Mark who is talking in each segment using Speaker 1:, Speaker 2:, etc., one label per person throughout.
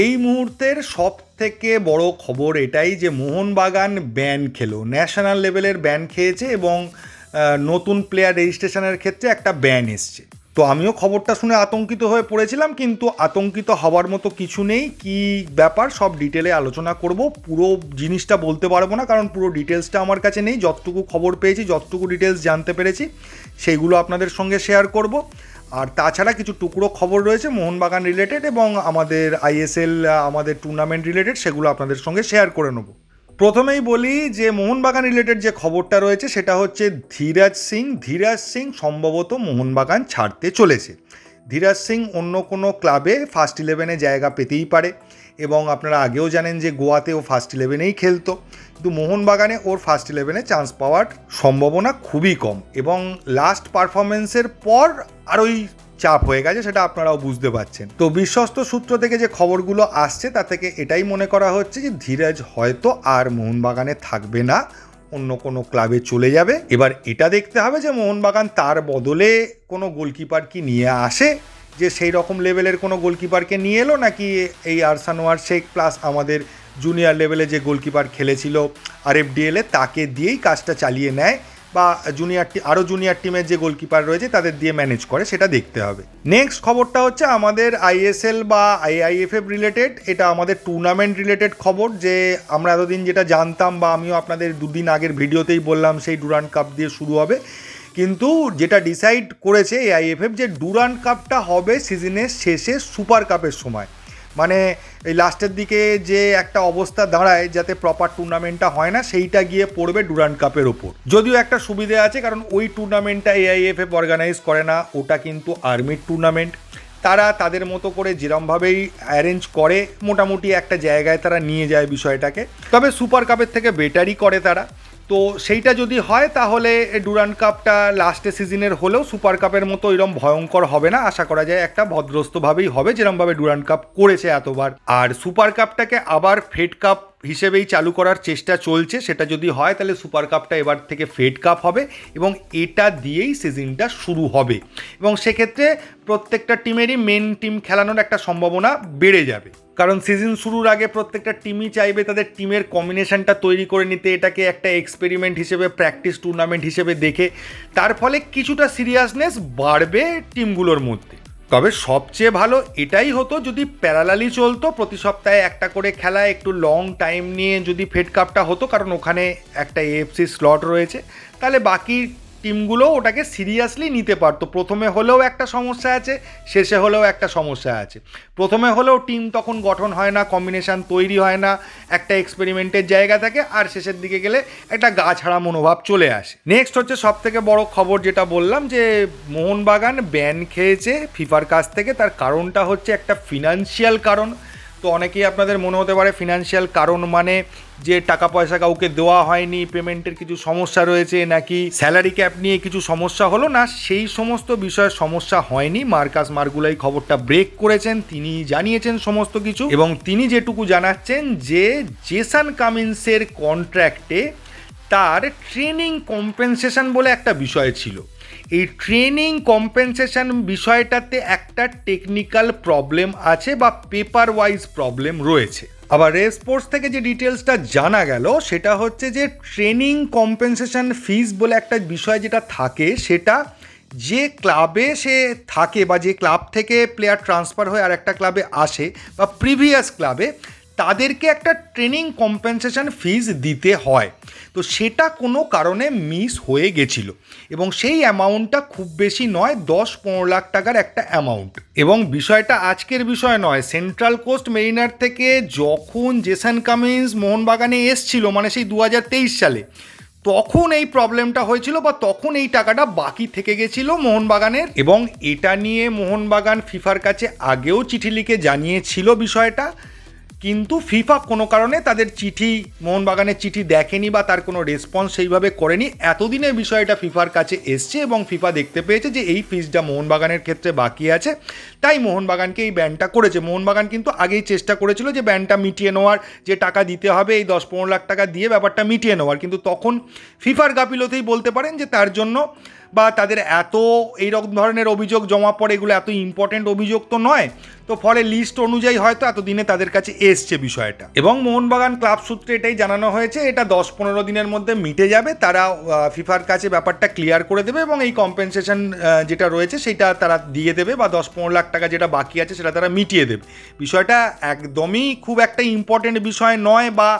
Speaker 1: এই মুহূর্তের সব থেকে বড় খবর এটাই যে মোহনবাগান ব্যান খেলো। ন্যাশনাল লেভেলের ব্যান খেয়েছে এবং নতুন প্লেয়ার রেজিস্ট্রেশনের ক্ষেত্রে একটা ব্যান এসছে। তো আমিও খবরটা শুনে আতঙ্কিত হয়ে পড়েছিলাম, কিন্তু আতঙ্কিত হওয়ার মতো কিছু নেই। কি ব্যাপার? সব ডিটেলে আলোচনা করব। পুরো জিনিসটা বলতে পারব না, কারণ পুরো ডিটেলসটা আমার কাছে নেই। যতটুকু খবর পেয়েছি, যতটুকু ডিটেলস জানতে পেরেছি, সেইগুলো আপনাদের সঙ্গে শেয়ার করব। আর তাছাড়া কিছু টুকরো খবর রয়েছে মোহনবাগান রিলেটেড এবং আমাদের আইএসএল আমাদের টুর্নামেন্ট রিলেটেড সেগুলো আপনাদের সঙ্গে শেয়ার করে নেব। প্রথমেই বলি যে মোহনবাগান রিলেটেড যে খবরটা রয়েছে সেটা হচ্ছে ধীরাজ সিং। ধীরাজ সিং সম্ভবত মোহনবাগান ছাড়তে চলেছে। ধীরাজ সিং অন্য কোনো ক্লাবে ফার্স্ট ইলেভেনে জায়গা পেতেই পারে এবং আপনারা আগেও জানেন যে গোয়াতে ও ফার্স্ট ইলেভেনেই খেলতো। কিন্তু মোহনবাগানে ওর ফার্স্ট ইলেভেনে চান্স পাওয়ার সম্ভাবনা খুবই কম এবং লাস্ট পারফরমেন্সের পর আরোই চাপ হয়ে গেছে সেটা আপনারাও বুঝতে পারছেন। তো বিশ্বস্ত সূত্র থেকে যে খবরগুলো আসছে তা থেকে এটাই মনে করা হচ্ছে যে ধীরাজ হয়তো আর মোহনবাগানে থাকবে না। অন্য কোনো ক্লাবে চলে যাবে। এবার এটা দেখতে হবে যে মোহনবাগান তার বদলে কোনো গোলকিপার কি নিয়ে আসে, যে সেই রকম লেভেলের কোনো গোলকিপারকে নিয়ে এলো নাকি এই আরসানোয়ার শেখ প্লাস আমাদের জুনিয়র লেভেলে যে গোলকিপার খেলেছিল আর এফ তাকে দিয়েই কাজটা চালিয়ে নেয়। বা জুনিয়র আরও জুনিয়র টিমের যে গোলকিপার রয়েছে, তাদের দিয়ে ম্যানেজ করে, সেটা দেখতে হবে। নেক্সট খবরটা হচ্ছে আমাদের আইএসএল বা আইআইএফএফ রিলেটেড এটা আমাদের টুর্নামেন্ট রিলেটেড খবর, যে আমরা এতদিন যেটা জানতাম বা আমিও আপনাদের দুদিন আগের ভিডিওতেই বললাম, সেই ডুরান্ট কাপ দিয়ে শুরু হবে। কিন্তু যেটা ডিসাইড করেছে এআইএফএফ যে ডুরান্ট কাপটা হবে সিজনের শেষে সুপার কাপের সময়। মানে এই লাস্টের দিকে যে একটা অবস্থা দাঁড়ায় যাতে প্রপার টুর্নামেন্টটা হয় না, সেইটা গিয়ে পড়বে ডুরান্ট কাপের ওপর যদিও একটা সুবিধে আছে, কারণ ওই টুর্নামেন্টটা এআইএফএফ অর্গানাইজ করে না, ওটা কিন্তু আর্মির টুর্নামেন্ট তারা তাদের মতো করে যেরমভাবেই অ্যারেঞ্জ করে, মোটামুটি একটা জায়গায় তারা নিয়ে যায় বিষয়টাকে। তবে সুপার কাপের থেকে বেটারই করে তারা। তো সেইটা যদি হয়, তাহলে ডুরান্ট কাপটা লাস্টে সিজনের হলেও সুপার কাপের মতো এরম ভয়ঙ্কর হবে না। আশা করা যায় একটা ভদ্রস্থভাবেই হবে যেরমভাবে ডুরান্ট কাপ করেছে এতবার। আর সুপার কাপটাকে আবার ফেড কাপ হিসেবেই চালু করার চেষ্টা চলছে। সেটা যদি হয়, তাহলে সুপার কাপটা এবার থেকে ফেড কাপ হবে এবং এটা দিয়েই সিজনটা শুরু হবে। এবং সেক্ষেত্রে প্রত্যেকটা টিমেরই মেন টিম খেলানোর একটা সম্ভাবনা বেড়ে যাবে। কারণ সিজন শুরুর আগে প্রত্যেকটা টিমই চাইবে তাদের টিমের কম্বিনেশনটা তৈরি করে নিতে, এটাকে একটা এক্সপেরিমেন্ট হিসেবে প্র্যাকটিস টুর্নামেন্ট হিসেবে দেখে। তার ফলে কিছুটা সিরিয়াসনেস বাড়বে টিমগুলোর মধ্যে। তবে সবচেয়ে ভালো এটাই হতো যদি প্যারালালি চলতো, প্রতি সপ্তাহে একটা করে খেলা, একটু লং টাইম নিয়ে যদি ফেড কাপটা হতো, কারণ ওখানে একটা এএফসি স্লট রয়েছে, তাহলে বাকি টিমগুলো ওটাকে সিরিয়াসলি নিতে পারতো। প্রথমে হলেও একটা সমস্যা আছে, শেষে হলেও একটা সমস্যা আছে। প্রথমে হলেও টিম তখন গঠন হয় না কম্বিনেশান তৈরি হয় না, একটা এক্সপেরিমেন্টের জায়গা থাকে আর শেষের দিকে গেলে একটা গা ছাড়া মনোভাব চলে আসে। নেক্সট হচ্ছে সব থেকে বড় খবর যেটা বললাম যে, মোহনবাগান ব্যান খেয়েছে ফিফার কাছ থেকে। তার কারণটা হচ্ছে একটা ফিনান্সিয়াল কারণ। তো অনেকেই আপনাদের মনে হতে পারে ফিনান্সিয়াল কারণ মানে যে টাকা পয়সা কাউকে দেওয়া হয়নি পেমেন্টের কিছু সমস্যা রয়েছে নাকি স্যালারি ক্যাপ নিয়ে কিছু সমস্যা হলো না, সেই সমস্ত বিষয়ে সমস্যা হয়নি। মার্কাস মার্গুলাই খবরটা ব্রেক করেছেন, তিনি জানিয়েছেন সমস্ত কিছু এবং তিনি যেটুকু জানাচ্ছেন যে, জেসান কামিন্সের কন্ট্রাক্টে তার ট্রেনিং কম্পেনসেশন বলে একটা বিষয় ছিল। এই ট্রেনিং কম্পেনসেশন বিষয়টাতে একটা টেকনিক্যাল প্রবলেম আছে বা পেপার ওয়াইজ প্রবলেম রয়েছে। আবার রেসপোর্টস থেকে যে ডিটেলসটা জানা গেল, সেটা হচ্ছে যে ট্রেনিং কম্পেনসেশন ফিস বলে একটা বিষয় যেটা থাকে, সেটা যে ক্লাবে সে থাকে বা যে ক্লাব থেকে প্লেয়ার ট্রান্সফার হয়ে আর একটা ক্লাবে আসে বা প্রিভিয়াস ক্লাবে তাদেরকে একটা ট্রেনিং কম্পেনসেশন ফিজ দিতে হয়। তো সেটা কোনো কারণে মিস হয়ে গেছিল এবং সেই অ্যামাউন্টটা খুব বেশি নয়, দশ পনেরো লাখ টাকার একটা অ্যামাউন্ট এবং বিষয়টা আজকের বিষয় নয় সেন্ট্রাল কোস্ট মেরিনার থেকে যখন জেসান কামিন্স মোহনবাগানে এসছিল মানে সেই দু হাজার তেইশ সালে, তখন এই প্রবলেমটা হয়েছিল বা তখন এই টাকাটা বাকি থেকে গেছিল মোহনবাগানের এবং এটা নিয়ে মোহনবাগান ফিফার কাছে আগেও চিঠি লিখে জানিয়েছিল বিষয়টা। কিন্তু ফিফা কোনো কারণে তাদের চিঠি, মোহনবাগানের চিঠি দেখেনি বা তার কোনো রেসপন্স সেইভাবে করেনি। এতদিনে বিষয়টা ফিফার কাছে এসছে এবং ফিফা দেখতে পেয়েছে যে এই ফিজটা মোহনবাগানের ক্ষেত্রে বাকি আছে। তাই মোহনবাগানকে এই ব্যানটা করেছে। মোহনবাগান কিন্তু আগেই চেষ্টা করেছিল যে ব্যানটা মিটিয়ে নেওয়ার, যে টাকা দিতে হবে, এই দশ পনেরো লাখ টাকা দিয়ে ব্যাপারটা মিটিয়ে নেওয়ার। কিন্তু তখন ফিফার গাফিলতেই বলতে পারেন যে তার জন্য বা তাদের এত এইরকম ধরনের অভিযোগ জমা পড়ে, এগুলো এত ইম্পর্টেন্ট অভিযোগ তো নয়। তো ফলে লিস্ট অনুযায়ী হয়তো এতদিনে তাদের কাছে এসছে বিষয়টা। এবং মোহনবাগান ক্লাব সূত্রে এটাই জানানো হয়েছে, এটা দশ পনেরো দিনের মধ্যে মিটে যাবে, তারা ফিফার কাছে ব্যাপারটা ক্লিয়ার করে দেবে এবং এই কম্পেনসেশন যেটা রয়েছে সেটা তারা দিয়ে দেবে বা দশ পনেরো লাখ টাকা যেটা বাকি আছে সেটা তারা মিটিয়ে দেবে। বিষয়টা একদমই খুব একটা ইম্পর্টেন্ট বিষয় নয় বা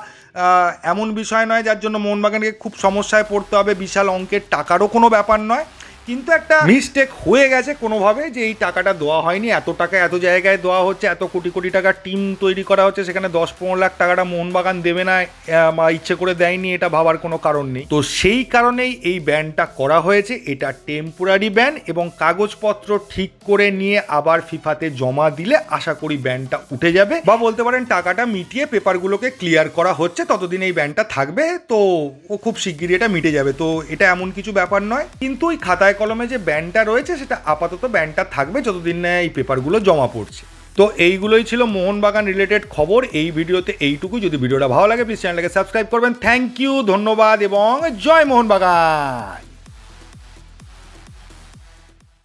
Speaker 1: এমন বিষয় নয় যার জন্য মোহনবাগানকে খুব সমস্যায় পড়তে হবে। বিশাল অঙ্কের টাকারও কোনো ব্যাপার নয়। কিন্তু একটা মিস্টেক হয়ে গেছে কোনোভাবে যে এই টাকাটা দেওয়া হয়নি, এত টাকা, এত জায়গায় দেওয়া হচ্ছে, এত কোটি কোটি টাকার টিম তৈরি করা হচ্ছে, সেখানে দশ পনেরো লাখ টাকাটা মোহনবাগান দেবে না ইচ্ছে করে দেয়নি, এটা ভাবার কোনো কারণ নেই। তো সেই কারণেই এই ব্যানটা করা হয়েছে, এটা টেম্পোরারি ব্যান এবং কাগজপত্র ঠিক করে নিয়ে আবার ফিফাতে জমা দিলে আশা করি ব্যানটা উঠে যাবে। বা বলতে পারেন টাকাটা মিটিয়ে পেপারগুলোকে ক্লিয়ার করা হচ্ছে, ততদিন এই ব্যানটা থাকবে, তো ও খুব শিগগিরই এটা মিটে যাবে। তো এটা এমন কিছু ব্যাপার নয়। কিন্তু ওই খাতায় কলমে যে ব্যানটা রয়েছে, সেটা আপাতত ব্যানটা থাকবে যতদিন না এই পেপারগুলো জমা পড়ছে। তো এইগুলোই ছিল মোহনবাগান রিলেটেড খবর। এই ভিডিওতে এইটুকু যদি ভিডিওটা ভালো লাগে প্লিজ চ্যানেলটাকে সাবস্ক্রাইব করবেন। থ্যাংক ইউ ধন্যবাদ এবং জয় মোহনবাগান!